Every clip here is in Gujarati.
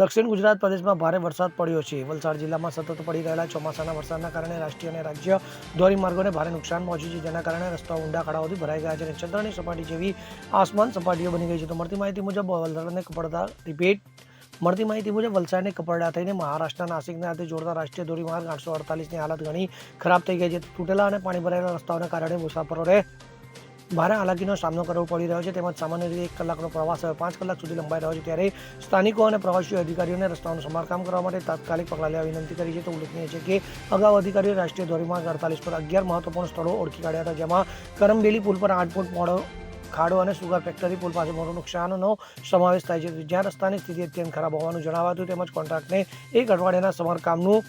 દક્ષિણ ગુજરાત પ્રદેશમાં ભારે વરસાદ પડ્યો છે. વલસાડ જિલ્લામાં સતત પડી રહેલા ચોમાસાના વરસાદના કારણે રાષ્ટ્રીય અને રાજ્ય ધોરીમાર્ગોને ભારે નુકસાન પહોંચ્યું છે, જેના કારણે રસ્તાઓ ઊંડા ખાડાઓથી ભરાઈ ગયા છે અને ચંદ્રની સપાટી જેવી આસમાન સપાટીઓ બની ગઈ છે. તો મળતી માહિતી મુજબ વલસાડને કપડતા રિપીટ મળતી માહિતી મુજબ વલસાડને કપરડા થઈને મહારાષ્ટ્રના નાસિકને હાથે જોડતા રાષ્ટ્રીય ધોરીમાર્ગ આઠસો અડતાલીસની હાલત ઘણી ખરાબ થઈ ગઈ છે. તૂટેલા અને પાણી ભરાયેલા રસ્તાઓને કારણે મુસાફરોને ભારે હાલાકીનો સામનો કરવો પડી રહ્યો છે. તેમજ સામાન્ય રીતે એક કલાકનો પ્રવાસ હવે પાંચ કલાક સુધી લંબાઈ રહ્યો છે. ત્યારે સ્થાનિકો અને પ્રવાસીઓ, અધિકારીઓને રસ્તાઓનું સમારકામ કરવા માટે તાત્કાલિક પગલાં લેવા વિનંતી કરી છે. તો ઉલ્લેખનીય છે કે અગાઉ અધિકારીઓ રાષ્ટ્રીય ધોરીમાર્ગ અડતાલીસ પર અગિયાર મહત્વપૂર્ણ સ્થળો ઓળખી કાઢ્યા હતા, જેમાં કરમબેલી પુલ પર આઠ ફૂટ મોડો ખાડો અને સુગર ફેક્ટરી પુલ પાસે મોટું નુકસાનનો સમાવેશ થાય છે. જ્યાં રસ્તાની સ્થિતિ અત્યંત ખરાબ હોવાનું જણાવાતું તેમજ કોન્ટ્રાક્ટને એક અઠવાડિયાના સમારકામનું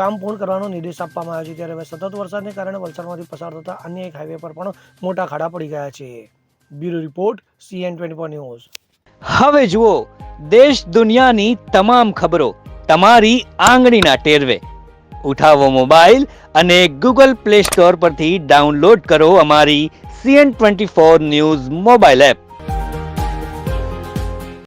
કામ પૂર્ણ કરવાનો નિર્દેશ આપવામાં આવ્યો છે. ત્યારે હવે સતત વરસાદને કારણે વલસાડમાંથી પસાર થતા અન્ય એક હાઈવે પર પણ મોટા ખાડા પડી ગયા છે. Bureau report CN twenty news. હવે જુઓ, દેશ દુનિયાની તમામ ખબરો તમારી આંગળીના ટેરવે. ઉઠાવો મોબાઈલ અને ગૂગલ પ્લે સ્ટોર પરથી ડાઉનલોડ કરો અમારી CN twenty four news mobile app.